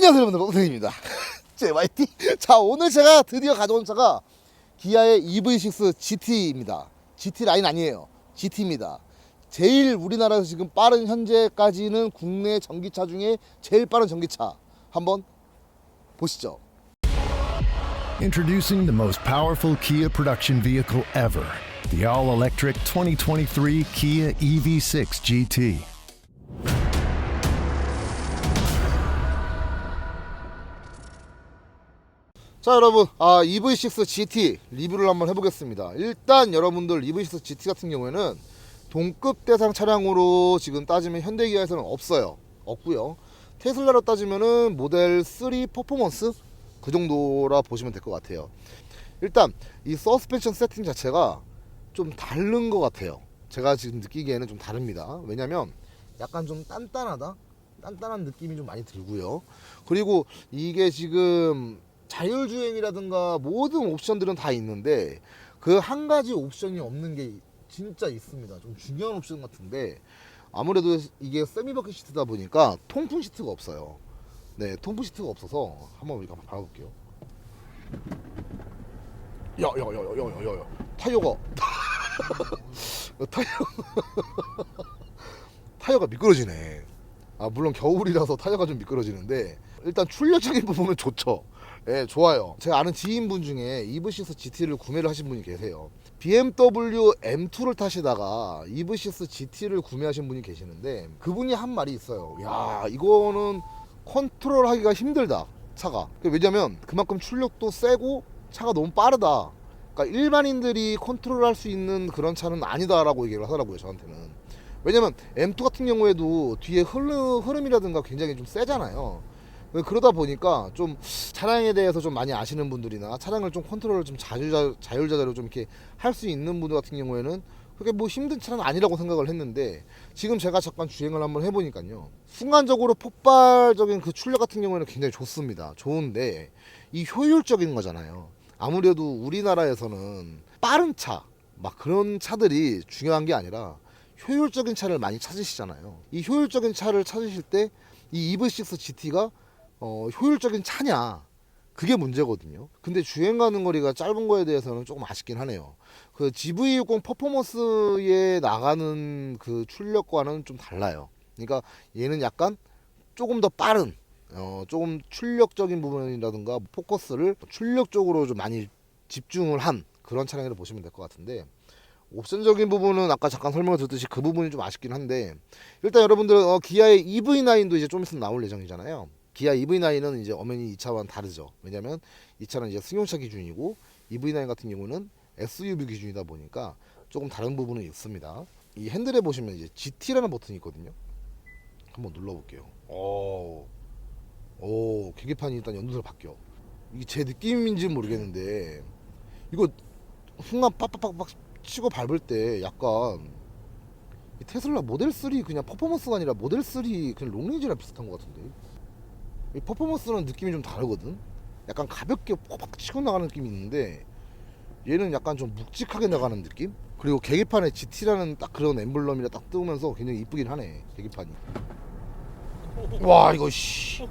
안녕하세요 여러분들 오승입니다 JYT 자 오늘 제가 드디어 가져온 차가 기아의 EV6 GT입니다 GT 라인 아니에요 GT입니다 제일 우리나라에서 지금 빠른 현재까지는 국내 전기차 중에 제일 빠른 전기차 한번 보시죠 Introducing the most powerful Kia production vehicle ever, the all electric 2023 Kia EV6 GT. 자 여러분 아 EV6 GT 리뷰를 한번 해보겠습니다. 일단 여러분들 EV6 GT 같은 경우에는 동급 대상 차량으로 지금 따지면 현대기아에서는 없어요. 없고요. 테슬라로 따지면은 모델 3 퍼포먼스? 그 정도라 보시면 될 것 같아요. 일단 이 서스펜션 세팅 자체가 좀 다른 것 같아요. 제가 지금 느끼기에는 좀 다릅니다. 왜냐면 약간 좀 단단하다? 단단한 느낌이 좀 많이 들고요. 그리고 이게 지금 자율주행이라든가 모든 옵션들은 다 있는데 그 한 가지 옵션이 없는 게 진짜 있습니다. 좀 중요한 옵션 같은데 아무래도 이게 세미버킷 시트다 보니까 통풍 시트가 없어요. 네, 통풍 시트가 없어서 한번 우리가 한번 봐볼게요. 야야야야야야야 타이어가 타이어 타이어가 미끄러지네. 아 물론 겨울이라서 타이어가 좀 미끄러지는데 일단 출력적인 부분은 좋죠. 예, 좋아요. 제가 아는 지인분 중에 EV6 GT를 구매를 하신 분이 계세요. BMW M2를 타시다가 EV6 GT를 구매하신 분이 계시는데 그분이 한 말이 있어요. 야, 이거는 컨트롤 하기가 힘들다. 차가. 왜냐면 그만큼 출력도 세고 차가 너무 빠르다. 그러니까 일반인들이 컨트롤할 수 있는 그런 차는 아니다라고 얘기를 하더라고요, 저한테는. 왜냐면 M2 같은 경우에도 뒤에 흐름, 흐름이라든가 굉장히 좀 세잖아요. 그러다 보니까 좀 차량에 대해서 좀 많이 아시는 분들이나 차량을 좀 컨트롤을 좀 자유자, 자율자재로 좀 이렇게 할 수 있는 분들 같은 경우에는 그게 뭐 힘든 차는 아니라고 생각을 했는데 지금 제가 잠깐 주행을 한번 해보니까요. 순간적으로 폭발적인 그 출력 같은 경우에는 굉장히 좋습니다. 좋은데 이 효율적인 거잖아요. 아무래도 우리나라에서는 빠른 차 막 그런 차들이 중요한 게 아니라 효율적인 차를 많이 찾으시잖아요. 이 효율적인 차를 찾으실 때이 EV6 GT가 어, 효율적인 차냐? 그게 문제거든요. 근데 주행 가는 거리가 짧은 거에 대해서는 조금 아쉽긴 하네요. 그 GV60 퍼포먼스에 나가는 그 출력과는 좀 달라요. 그러니까 얘는 약간 조금 더 빠른 어, 조금 출력적인 부분이라든가 포커스를 출력적으로 좀 많이 집중을 한 그런 차량이라고 보시면 될 것 같은데 옵션적인 부분은 아까 잠깐 설명을 드렸듯이 그 부분이 좀 아쉽긴 한데 일단 여러분들 어, 기아의 EV9도 이제 좀 있으면 나올 예정이잖아요. 기아 EV9은 이제 엄연히 이 차와는 다르죠. 왜냐면 이 차는 이제 승용차 기준이고 EV9 같은 경우는 SUV 기준이다 보니까 조금 다른 부분은 있습니다. 이 핸들에 보시면 이제 GT라는 버튼이 있거든요. 한번 눌러볼게요. 오, 오 계기판이 일단 연두색 바뀌어. 이게 제 느낌인지 는 모르겠는데 이거 순간 빡빡빡빡 치고 밟을 때 약간 이 테슬라 모델 3 그냥 퍼포먼스가 아니라 모델 3 그냥 롱레인지랑 비슷한 것 같은데 이 퍼포먼스는 느낌이 좀 다르거든? 약간 가볍게 팍팍 치고 나가는 느낌이 있는데 얘는 약간 좀 묵직하게 나가는 느낌? 그리고 계기판에 GT라는 딱 그런 엠블럼이라 딱 뜨면서 굉장히 이쁘긴 하네 계기판이. 와 이거 씨야야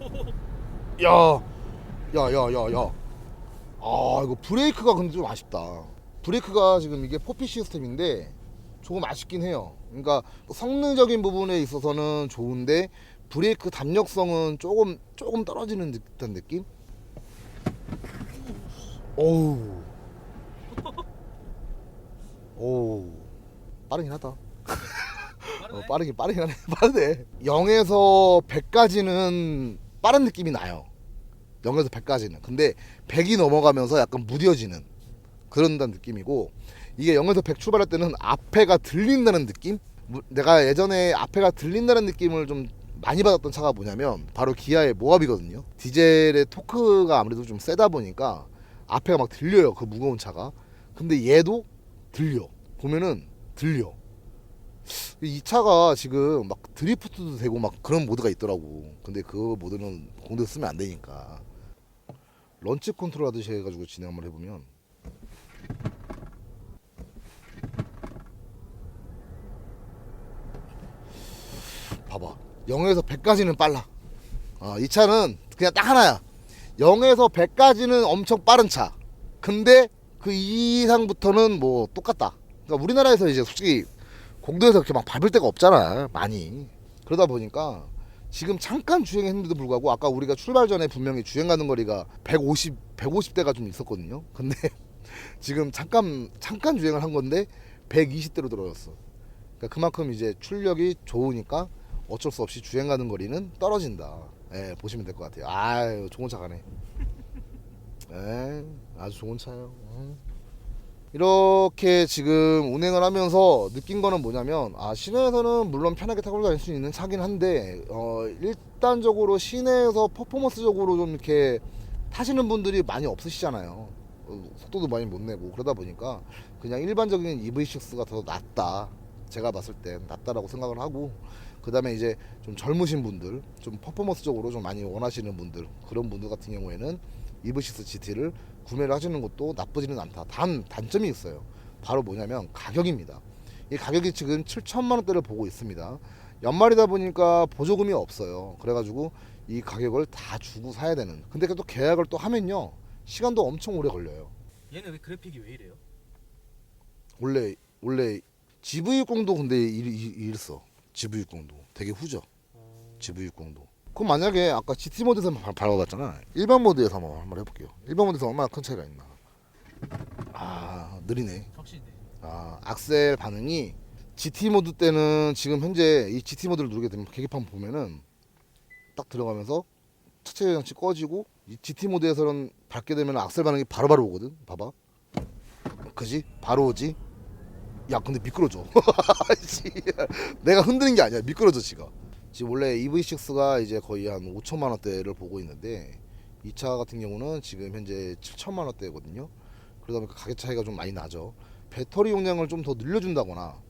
야 야 야. 아 이거 브레이크가 근데 좀 아쉽다. 브레이크가 지금 이게 포피 시스템인데 조금 아쉽긴 해요. 그러니까 성능적인 부분에 있어서는 좋은데 브레이크 담력성은 조금 조금 떨어지는 듯한 느낌? 오우. 오우. 빠르긴 하다. 어, 빠르긴 빠르긴 하네. 빠르네. 0에서 100까지는 빠른 느낌이 나요. 0에서 100까지는. 근데 100이 넘어가면서 약간 무뎌지는 그런다는 느낌이고 이게 0에서 100 출발할 때는 앞에가 들린다는 느낌? 무- 내가 예전에 앞에가 들린다는 느낌을 좀 많이 받았던 차가 뭐냐면 바로 기아의 모합이거든요. 디젤의 토크가 아무래도 좀 세다 보니까 앞에가 막 들려요 그 무거운 차가. 근데 얘도 들려. 보면은 들려. 이 차가 지금 막 드리프트도 되고 막 그런 모드가 있더라고. 근데 그 모드는 공도 쓰면 안 되니까. 런치 컨트롤 하듯이 해가지고 진행 한번 해보면. 봐봐 0에서 100까지는 빨라. 어, 이 차는 그냥 딱 하나야. 0에서 100까지는 엄청 빠른 차. 근데 그 이상부터는 뭐 똑같다. 그러니까 우리나라에서 이제 솔직히 공도에서 그렇게 막 밟을 데가 없잖아 많이. 그러다 보니까 지금 잠깐 주행했는데도 불구하고 아까 우리가 출발 전에 분명히 주행 가는 거리가 150 150대가 좀 있었거든요. 근데 지금 잠깐 잠깐 주행을 한 건데 120대로 들어졌어. 그러니까 그만큼 이제 출력이 좋으니까 어쩔 수 없이 주행 가는 거리는 떨어진다. 예, 보시면 될 것 같아요. 아유, 좋은 차 가네. 예, 아주 좋은 차예요. 음. 이렇게 지금 운행을 하면서 느낀 거는 뭐냐면 아 시내에서는 물론 편하게 타고 다닐 수 있는 차긴 한데 어 일단적으로 시내에서 퍼포먼스적으로 좀 이렇게 타시는 분들이 많이 없으시잖아요 어, 속도도 많이 못 내고 그러다 보니까 그냥 일반적인 EV6가 더 낫다 제가 봤을 땐 낫다라고 생각을 하고 그 다음에 이제 좀 젊으신 분들 좀 퍼포먼스적으로 좀 많이 원하시는 분들 그런 분들 같은 경우에는 EV6 GT를 구매를 하시는 것도 나쁘지는 않다. 단 단점이 있어요. 바로 뭐냐면 가격입니다. 이 가격이 지금 7천만 원대를 보고 있습니다. 연말이다 보니까 보조금이 없어요. 그래가지고 이 가격을 다 주고 사야 되는. 근데 또 계약을 또 하면요. 시간도 엄청 오래 걸려요. 얘는 왜 그래픽이 왜 이래요? 원래 원래 GV60도 근데 이- 이- 이랬어 GV60도. 되게 후져 GV60도. 그럼 만약에 아까 GT 모드에서 발- 밟아봤잖아. 일반 모드에서 한번, 한번 해볼게요. 일반 모드에서 얼마나 큰 차이가 있나. 아 느리네. 확실히 네. 아 악셀 반응이 GT 모드 때는 지금 현재 이 GT 모드를 누르게 되면 계기판 보면은 딱 들어가면서 차체 장치 꺼지고 이 GT 모드에서는 밟게 되면 악셀 반응이 바로바로 오거든. 봐봐. 그지? 바로 오지 야 근데 미끄러져. 씨, 내가 흔드는 게 아니야. 미끄러져 지가. 지금 원래 EV6가 이제 거의 한 5천만 원대를 보고 있는데 이 차 같은 경우는 지금 현재 7천만 원대거든요. 그러다 보니까 가격 차이가 좀 많이 나죠. 배터리 용량을 좀 더 늘려준다거나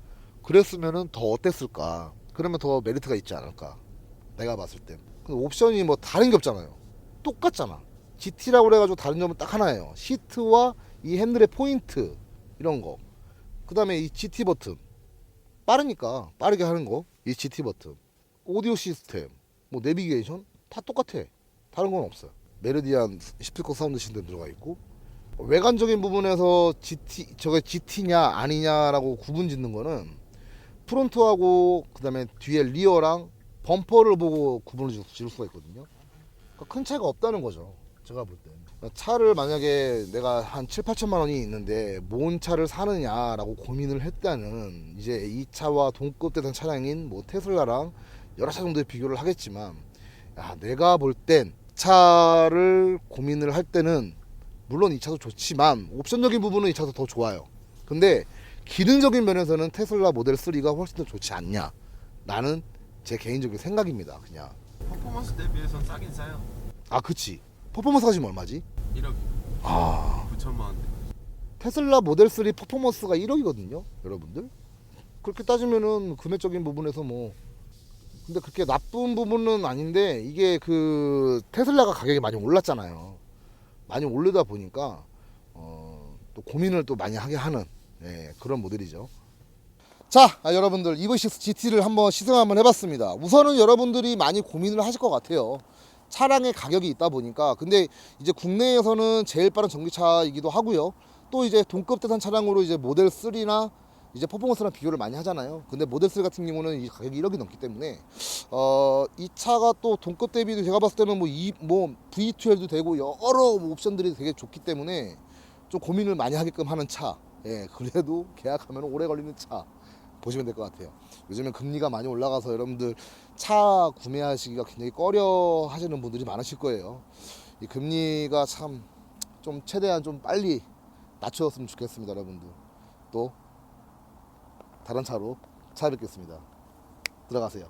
그랬으면은 더 어땠을까? 그러면 더 메리트가 있지 않을까? 내가 봤을 땐. 근데 옵션이 뭐 다른 게 없잖아요. 똑같잖아. GT라고 그래가지고 다른 점은 딱 하나예요. 시트와 이 핸들의 포인트 이런 거 그 다음에 이 GT 버튼. 빠르니까 빠르게 하는 거 이 GT 버튼. 오디오 시스템 뭐 내비게이션 다 똑같아. 다른 건 없어요. 메르디안 스피커 사운드 시스템 들어가 있고. 외관적인 부분에서 GT 저게 GT냐 아니냐라고 구분 짓는 거는 프론트하고 그 다음에 뒤에 리어랑 범퍼를 보고 구분을 지- 지을 수가 있거든요. 그러니까 큰 차이가 없다는 거죠. 제가 볼 때. 차를 만약에 내가 한 7, 8천만 원이 있는데 뭔 차를 사느냐라고 고민을 했다는 이제 이 차와 동급대상 차량인 뭐 테슬라랑 여러 차 정도의 비교를 하겠지만 야, 내가 볼 땐 차를 고민을 할 때는 물론 이 차도 좋지만 옵션적인 부분은 이 차도 더 좋아요. 근데 기능적인 면에서는 테슬라 모델 3가 훨씬 더 좋지 않냐? 나는 제 개인적인 생각입니다. 그냥 퍼포먼스 대비해선 싸긴 싸요. 아 그치 퍼포먼스가 지금 얼마지? 1억 아 9천만 원대. 테슬라 모델 3 퍼포먼스가 1억이거든요, 여러분들. 그렇게 따지면은 금액적인 부분에서 뭐 근데 그렇게 나쁜 부분은 아닌데 이게 그 테슬라가 가격이 많이 올랐잖아요. 많이 오르다 보니까 어, 또 고민을 또 많이 하게 하는 예, 그런 모델이죠. 자, 아, 여러분들 EV6 GT를 한번 시승 한번 해봤습니다. 우선은 여러분들이 많이 고민을 하실 것 같아요. 차량의 가격이 있다 보니까 근데 이제 국내에서는 제일 빠른 전기차이기도 하고요. 또 이제 동급 대상 차량으로 이제 모델 3나 이제 퍼포먼스랑 비교를 많이 하잖아요. 근데 모델 3 같은 경우는 이 가격이 1억이 넘기 때문에 어, 이 차가 또 동급 대비도 제가 봤을 때는 뭐, 이, 뭐 V12도 되고 여러 옵션들이 되게 좋기 때문에 좀 고민을 많이 하게끔 하는 차. 예, 그래도 계약하면 오래 걸리는 차. 보시면 될 것 같아요. 요즘엔 금리가 많이 올라가서 여러분들 차 구매하시기가 굉장히 꺼려 하시는 분들이 많으실 거예요. 이 금리가 참 좀 최대한 좀 빨리 낮춰졌으면 좋겠습니다, 여러분들. 또 다른 차로 찾아뵙겠습니다. 들어가세요.